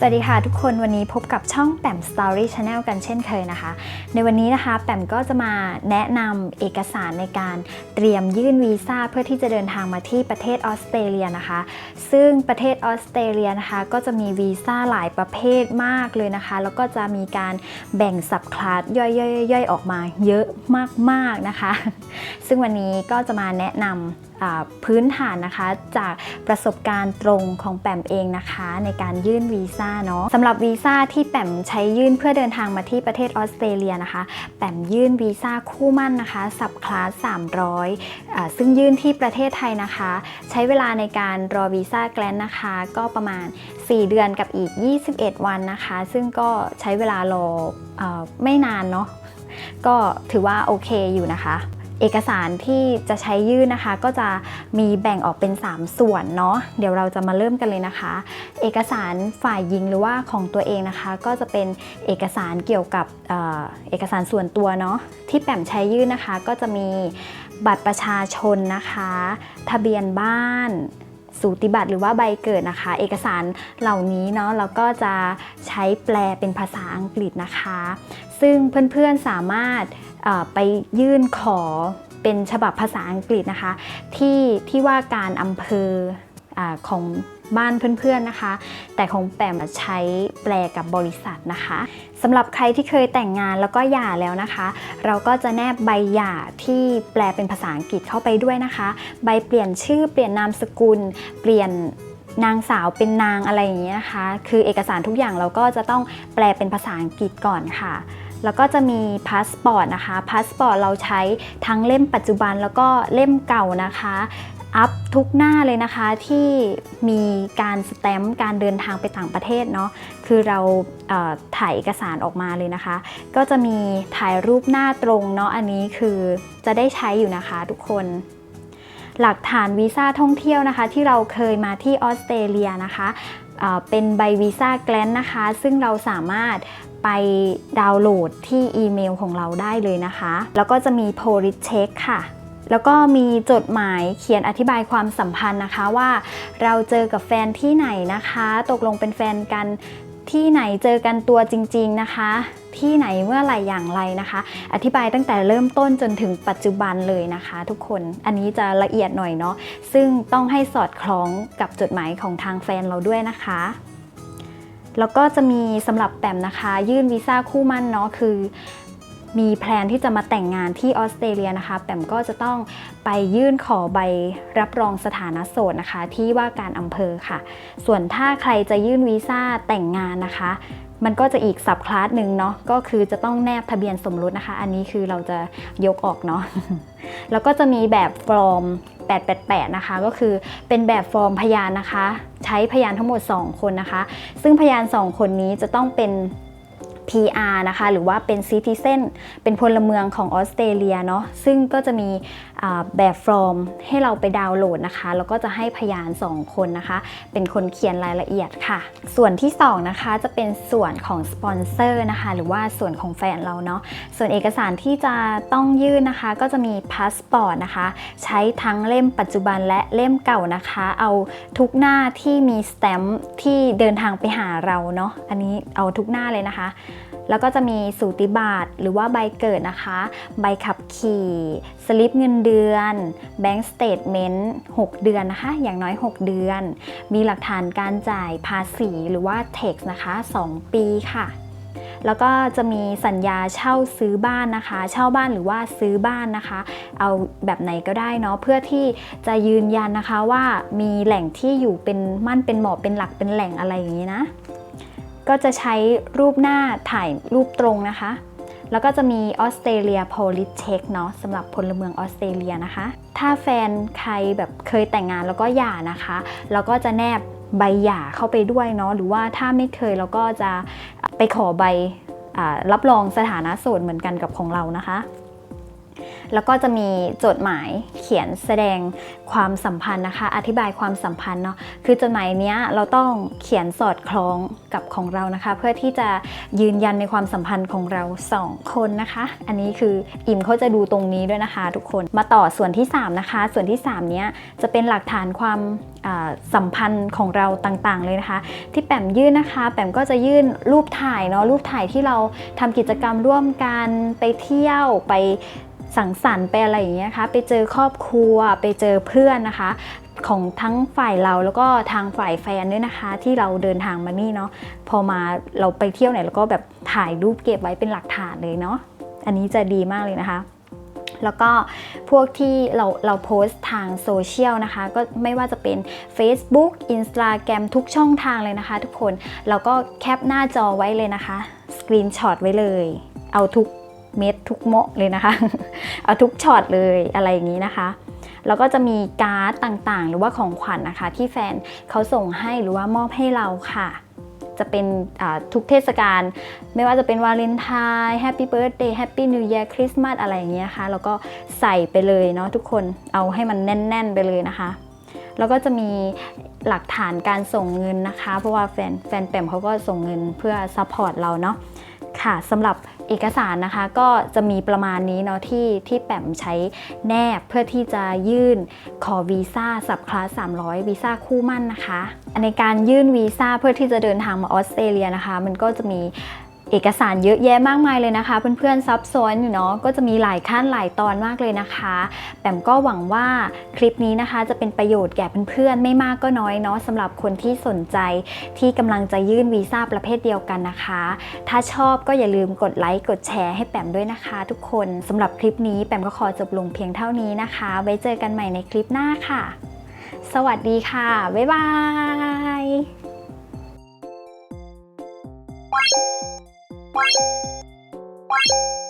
สวัสดีค่ะทุกคนวันนี้พบกับช่องแปม Story Channel กันเช่นเคยนะคะ ในวันนี้นะคะแปมก็จะมาแนะนำเอกสารในการเตรียมยื่นวีซ่าเพื่อที่จะเดินทางมาที่ประเทศออสเตรเลียนะคะ ซึ่งประเทศออสเตรเลียนะคะ ก็จะมีวีซ่าหลายประเภทมากเลยนะคะ แล้วก็จะมีการแบ่งสับคลาสย่อยๆๆออกมาเยอะมากๆนะคะ ซึ่งวันนี้ก็จะมาแนะนำ พื้นฐานนะคะ จากประสบการณ์ตรงของแปมเองนะคะ ในการยื่นวีซ่าเนาะสำหรับวีซ่าที่แปมใช้ยื่นเพื่อเดินทางมาที่ประเทศออสเตรเลียนะคะ แปมยื่นวีซ่าคู่มั่นนะคะสับคลาส300อ่าซึ่งยื่นที่ประเทศไทยนะคะ ใช้เวลาในการรอวีซ่าแกลนนะคะ ก็ประมาณ 4 เดือนกับอีก 21 วันนะคะ ซึ่งก็ใช้เวลารออไม่นานเนาะก็ถือว่าโอเคอยู่นะคะ เอกสารที่จะใช้ยื่นนะคะ ก็จะมีแบ่งออกเป็น 3 ส่วนเนาะเดี๋ยวเราจะมาเริ่มกันเลยนะคะ เอกสารฝ่ายหญิงหรือว่าของตัวเองนะคะ ก็จะเป็นเอกสารเกี่ยวกับเออเอกสารส่วนตัวเนาะที่แปมใช้ยื่นนะคะ ก็จะมีบัตรประชาชนนะคะ ทะเบียนบ้าน สูติบัตรหรือว่าใบเกิดนะคะ เอกสารเหล่านี้เนาะเราก็จะใช้แปลเป็นภาษาอังกฤษนะคะ ซึ่งเพื่อนๆสามารถไปยื่นขอเป็นฉบับภาษาอังกฤษนะคะ ที่ที่ว่าการอำเภอ อของบ้านเพื่อนๆนะคะ แต่ของแปมใช้แปลกับบริษัทนะคะสำหรับใครที่เคยแต่งงานแล้วก็หย่าแล้วนะคะ เราก็จะแนบใบหย่าที่แปลเป็นภาษาอังกฤษเข้าไปด้วยนะคะ ใบเปลี่ยนชื่อเปลี่ยนนามสกุล เปลี่ยนนางสาวเป็นนางอะไรอย่างเงี้ยนะคะ คือเอกสารทุกอย่างเราก็จะต้องแปลเป็นภาษาอังกฤษก่อนค่ะ แล้วก็จะมีพาสปอร์ตนะคะ พาสปอร์ตเราใช้ทั้งเล่มปัจจุบันแล้วก็เล่มเก่านะคะ อัพทุกหน้าเลยนะคะที่มีการสแตมป์การเดินทางไปต่างประเทศเนาะคือเราเถ่ายเอกสารออกมาเลยนะคะ ก็จะมีถ่ายรูปหน้าตรงเนาะอันนี้คือจะได้ใช้อยู่นะคะทุกคน หลักฐานวีซ่าท่องเที่ยวนะคะ ที่เราเคยมาที่ออสเตรเลียนะคะเป็นใบวีซ่าแกลนนะคะ ซึ่งเราสามารถไปดาวน์โหลดที่อีเมลของเราได้เลยนะคะ แล้วก็จะมี police check ค่ะ แล้วก็มีจดหมายเขียนอธิบายความสัมพันธ์นะคะว่า เราเจอกับแฟนที่ไหนนะคะ ตกลงเป็นแฟนกันที่ไหนเจอกันตัวจริง ๆนะคะ ที่ไหนเมื่อไหร่อย่างไรนะคะ อธิบายตั้งแต่เริ่มต้นจนถึงปัจจุบันเลยนะคะ ทุกคนอันนี้จะละเอียดหน่อยเนาะซึ่งต้องให้สอดคล้องกับจดหมายของทางแฟนเราด้วยนะคะแล้วก็จะมีสำหรับแปมนะคะ ยื่นวีซ่าคู่มั่นเนาะคือ มีแพลนที่จะมาแต่งงานที่ออสเตรเลียนะคะแปมก็จะต้องไปยื่นขอใบรับรองสถานะโสดนะคะ ที่ว่าการอำเภอค่ะ ส่วนถ้าใครจะยื่นวีซ่าแต่งงานนะคะ มันก็จะอีกสับคลาสหนึ่งเนาะก็คือจะต้องแนบทะเบียนสมรสนะคะ อันนี้คือเราจะยกออกเนาะแล้วก็จะมีแบบฟอร์ม888 นะคะ ก็คือเป็นแบบฟอร์มพยานนะคะ ใช้พยานทั้งหมด 2 คนนะคะ ซึ่งพยาน 2 คนนี้จะต้องเป็น PR นะคะ หรือว่าเป็น Citizen เป็นพลเมืองของออสเตรเลียเนาะซึ่งก็จะมีแบบฟอร์มให้เราไปดาวน์โหลดนะคะ แล้วก็จะให้พยาน 2 คนนะคะ เป็นคนเขียนรายละเอียดค่ะ ส่วนที่ 2 นะคะจะเป็นส่วนของสปอนเซอร์นะคะ หรือว่าส่วนของแฟนเราเนาะส่วนเอกสารที่จะต้องยื่นนะคะ ก็จะมีพาสปอร์ตนะคะ ใช้ทั้งเล่มปัจจุบันและเล่มเก่านะคะ เอาทุกหน้าที่มีสแตมป์ที่เดินทางไปหาเราเนาะอันนี้เอาทุกหน้าเลยนะคะ แล้วก็จะมีสูติบัตรหรือว่าใบเกิดนะคะ ใบขับขี่ สลิปเงินเดือนแบงก์สเตทเมนต์6เดือนนะคะ อย่างน้อย 6 เดือน มีหลักฐานการจ่ายภาษีหรือว่า tax นะคะ 2 ปีค่ะแล้วก็จะมีสัญญาเช่าซื้อบ้านนะคะ เช่าบ้านหรือว่าซื้อบ้านนะคะ เอาแบบไหนก็ได้เนาะเพื่อที่จะยืนยันนะคะว่ามีแหล่งที่อยู่เป็นมั่นเป็นหมอเป็นหลักเป็นแหล่งอะไรอย่างนี้นะ ก็จะใช้รูปหน้าถ่ายรูปตรงนะคะ แล้วก็จะมีออสเตรเลีย police check เนาะสำหรับพลเมืองออสเตรเลียนะคะ ถ้าแฟนใครแบบเคยแต่งงานแล้วก็หย่านะคะเราก็จะแนบใบหย่าเข้าไปด้วยเนาะหรือว่าถ้าไม่เคยเราก็จะไปขอใบอรับรองสถานะโสดเหมือนกันกับของเรานะคะ แล้วก็จะมีจดหมายเขียนแสดงความสัมพันธ์นะคะ อธิบายความสัมพันธ์เนาะคือจดหมายเนี้ยเราต้องเขียนสอดคล้องกับของเรานะคะ เพื่อที่จะยืนยันในความสัมพันธ์ของเราสองคนนะคะ อันนี้คืออิมเขาจะดูตรงนี้ด้วยนะคะ ทุกคนมาต่อส่วนที่ 3 นะคะ ส่วนที่ 3 เนี้ยจะเป็นหลักฐานความสัมพันธ์ของเราต่างๆเลยนะคะ ที่แปมยื่นนะคะ แปมก็จะยื่นรูปถ่ายเนาะรูปถ่ายที่เราทำกิจกรรมร่วมกันไปเที่ยวไป สังสรรค์ไปอะไรอย่างเงี้ยคะไปเจอครอบครัวไปเจอเพื่อนนะคะ ของทั้งฝ่ายเราแล้วก็ทางฝ่ายแฟนด้วยนะคะ ที่เราเดินทางมานี่เนาะพอมาเราไปเที่ยวไหนเราก็แบบถ่ายรูปเก็บไว้เป็นหลักฐานเลยเนาะอันนี้จะดีมากเลยนะคะ แล้วก็พวกที่เราเราโพสต์ทางโซเชียลนะคะ ก็ไม่ว่าจะเป็น Facebook Instagram ทุกช่องทางเลยนะคะ ทุกคนเราก็แคปหน้าจอไว้เลยนะคะสกรีนช็อตไว้เลย เอาทุก เม็ดทุกโมะเลยนะคะ เอาทุกช็อตเลยอะไรอย่างนี้นะคะ แล้วก็จะมีการ์ดต่างๆ หรือว่าของขวัญนะคะ ที่แฟนเขาส่งให้หรือว่ามอบให้เราค่ะ จะเป็นทุกเทศกาลไม่ว่าจะเป็นวาเลนไทน์แฮปปี้เบิร์ดเดย์แฮปปี้นิว e ย r คริสต์มาสอะไรอย่างเงี้ยค่ะ แล้วก็ใส่ไปเลยเนาะทุกคนเอาให้มันแน่น ๆ ไปเลยนะคะแล้วก็จะมีหลักฐานการส่งเงินนะคะ เพราะว่าแฟนแฟนแปมเขาก็ส่งเงินเพื่อซัพพอร์ตเราเนาะค่ะสำหรับ เอกสารนะคะก็จะมีประมาณนี้เนาะที่ที่แปมใช้แนบเพื่อที่จะยื่นขอวีซ่าสับคลาส300วีซ่าคู่มั่นนะคะ ในการยื่นวีซ่าเพื่อที่จะเดินทางมาออสเตรเลียนะคะ มันก็จะมี เอกสารเยอะแยะมากมายเลยนะคะ เพื่อนๆซับซ้อนอยู่เนาะก็จะมีหลายขั้นหลายตอนมากเลยนะคะแปมก็หวังว่าคลิปนี้นะคะ จะเป็นประโยชน์แก่เพื่อนๆไม่มากก็น้อยเนาะสำหรับคนที่สนใจที่กำลังจะยื่นวีซ่าประเภทเดียวกันนะคะ ถ้าชอบก็อย่าลืมกดไลค์กดแชร์ให้แปมด้วยนะคะ ทุกคนสำหรับคลิปนี้แปมก็ขอจบลงเพียงเท่านี้นะคะ ไว้เจอกันใหม่ในคลิปหน้าค่ะ สวัสดีค่ะ บ๊ายบาย you